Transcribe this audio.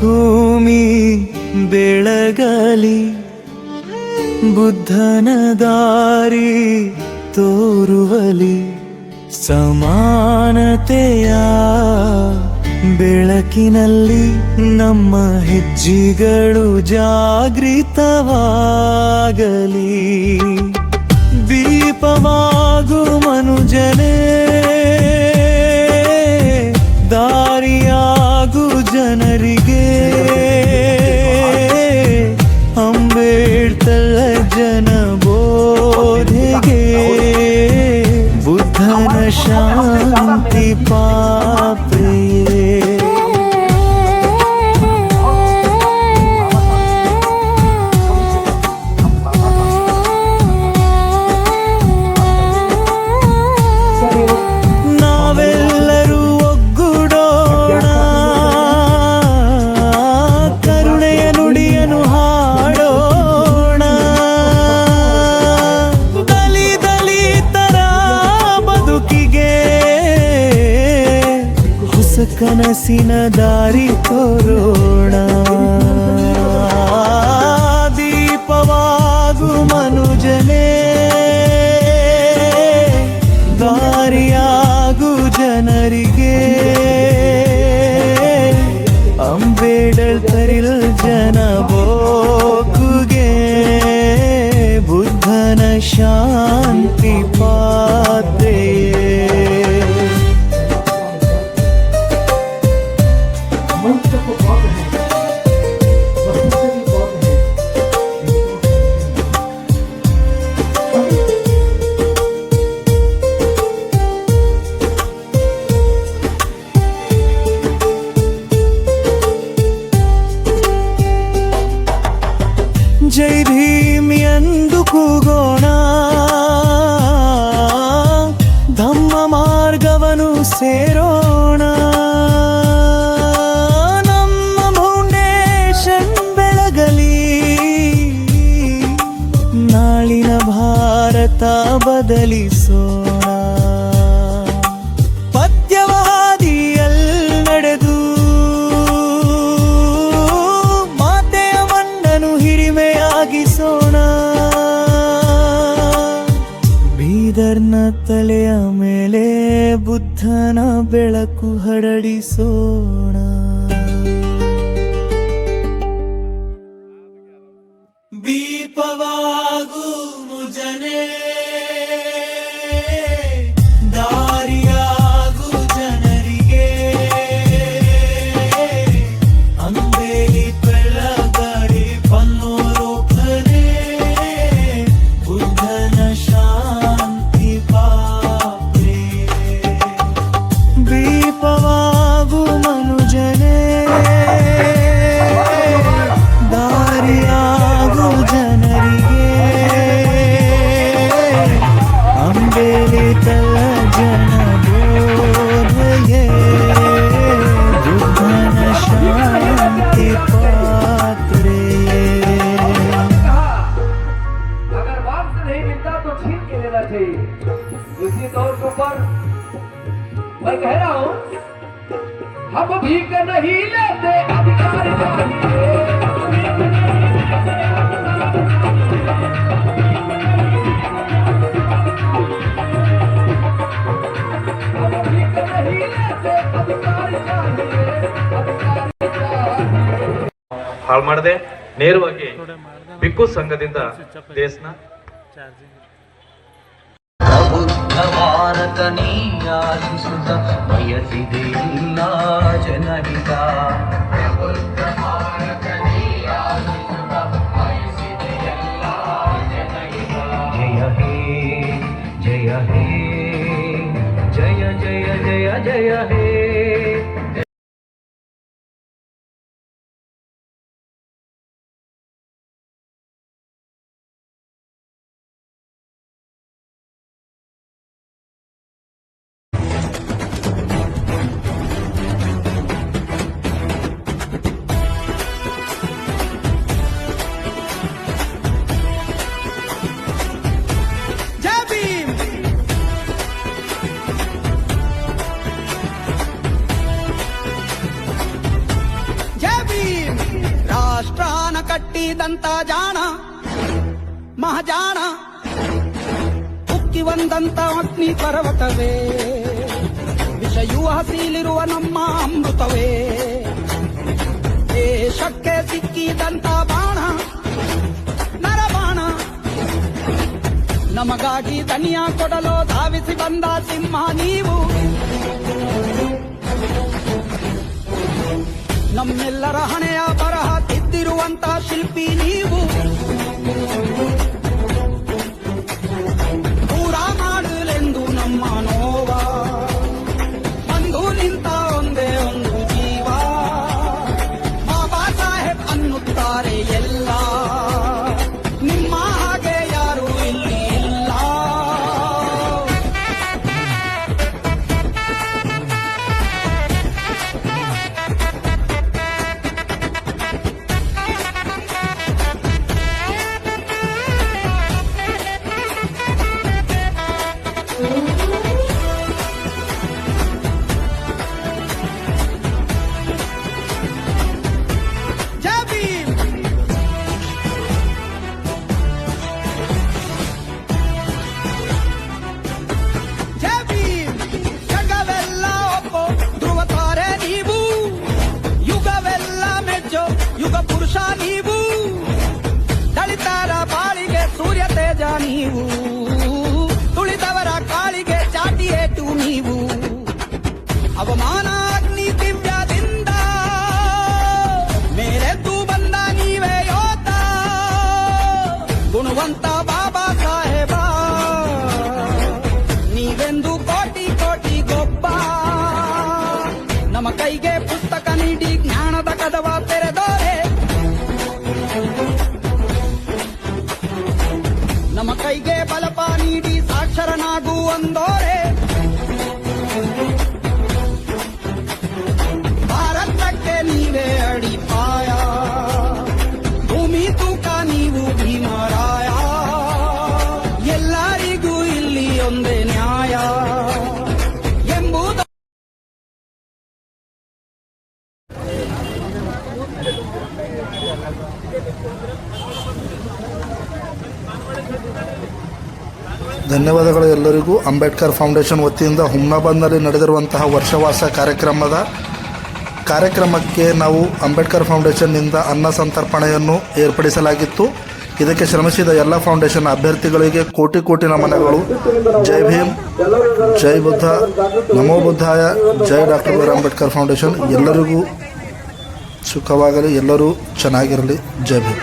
ಭೂಮಿ ಬೆಳಗಲಿ ಬುದ್ಧನ ದಾರಿ ತೋರುವಲಿ. ಸಮಾನತೆಯ ಬೆಳಕಿನಲ್ಲಿ ನಮ್ಮ ಹೆಜ್ಜೆಗಳು ಜಾಗೃತವಾಗಲಿ. ದೀಪವಾಗು ಮನುಜನೇ ಬುದ್ಧನ ಕನಸಿನ ದಾರಿ ತೋರೋಣ. ದೀಪವಾಗು ಮನುಜನೇ. ಜೈ ಭೀಮ್ ಎಂದು ಕೂಗೋಣ ಧಮ್ಮ ಮಾರ್ಗವನ್ನು ಸೇರೋಣ ನಮ್ಮ ಫೌಂಡೇಶನ್ ಬೆಳಗಲಿ ನಾಳಿನ ಭಾರತ ಬದಲಿಸೋಣ ಬೀದರ್ನ ತಲೆಯ ಮೇಲೆ ಬುದ್ಧನ ಬೆಳಕು ಹರಡಿಸೋಣ ದೀಪವಾಗು ಮನುಜನೇ ಹಾಳು ಮಾಡದೆ ನೇರವಾಗಿ ಬಿಕ್ಕು ಸಂಘದಿಂದ ದೇಶನ भारतनीयाधिसुत वयसि देहिला जनहिता जय हे जय हे जय जय जय जय हे ಕಟ್ಟಿದಂತ ಜಾಣ ಮಹಾಜಾಣ ಉಕ್ಕಿ ಬಂದಂತ ಅಗ್ನಿ ಪರ್ವತವೇ ವಿಷಯೂ ಹಸಿಲಿರುವ ನಮ್ಮ ಅಮೃತವೇ. ದೇಶಕ್ಕೆ ಸಿಕ್ಕಿದಂತ ಬಾಣ, ನರಬಾಣ, ನಮಗಾಗಿ ದನಿಯ ಕೊಡಲು ಧಾವಿಸಿ ಬಂದ ಸಿಂಹ ನೀವು. ನಮ್ಮೆಲ್ಲರ ಹಣೆಯ అంతా శిల్పి నీవు. ಸೂರ್ಯ ತೇಜ ನೀವು. ತುಳಿದವರ ಕಾಳಿಗೆ ಚಾಟಿಯೇಟು ನೀವು. ಅವಮಾನ ಅಗ್ನಿ ದಿವ್ಯದಿಂದ ಮೇಲೆದ್ದು ಬಂದ ನೀವೇ ಯೋತ ಗುಣವಂತ ಬಾಬಾ ಸಾಹೇಬ. ನೀವೆಂದು ಕೋಟಿ ಕೋಟಿ ಗೊಬ್ಬ. ನಮ್ಮ ಕೈಗೆ ಪುಸ್ತಕ ನೀಡಿ ಜ್ಞಾನದ ಕದವ ಸಾಕ್ಷರನಾಗು ಧನ್ಯವಾದಗಳು ಎಲ್ಲರಿಗೂ. ಅಂಬೇಡ್ಕರ್ ಫೌಂಡೇಶನ್ ವತಿಯಿಂದ ಹುಮ್ನಾಬಾದ್ನಲ್ಲಿ ನಡೆದಿರುವಂತಹ ವರ್ಷವಾಸ ಕಾರ್ಯಕ್ರಮದ ಕಾರ್ಯಕ್ರಮಕ್ಕೆ ನಾವು ಅಂಬೇಡ್ಕರ್ ಫೌಂಡೇಶನ್ನಿಂದ ಅನ್ನ ಸಂತರ್ಪಣೆಯನ್ನು ಏರ್ಪಡಿಸಲಾಗಿತ್ತು. ಇದಕ್ಕೆ ಶ್ರಮಿಸಿದ ಎಲ್ಲ ಫೌಂಡೇಶನ್ ಅಭ್ಯರ್ಥಿಗಳಿಗೆ ಕೋಟಿ ಕೋಟಿ ನಮನಗಳು. ಜೈ ಭೀಮ್, ಜೈ ಬುದ್ಧ, ನಮೋ ಬುದ್ಧಾಯ, ಜೈ ಡಾಕ್ಟರ್ ಬಿ ಅಂಬೇಡ್ಕರ್ ಫೌಂಡೇಶನ್. ಎಲ್ಲರಿಗೂ ಸುಖವಾಗಲಿ, ಎಲ್ಲರೂ ಚೆನ್ನಾಗಿರಲಿ. ಜೈ ಭೀಮ್.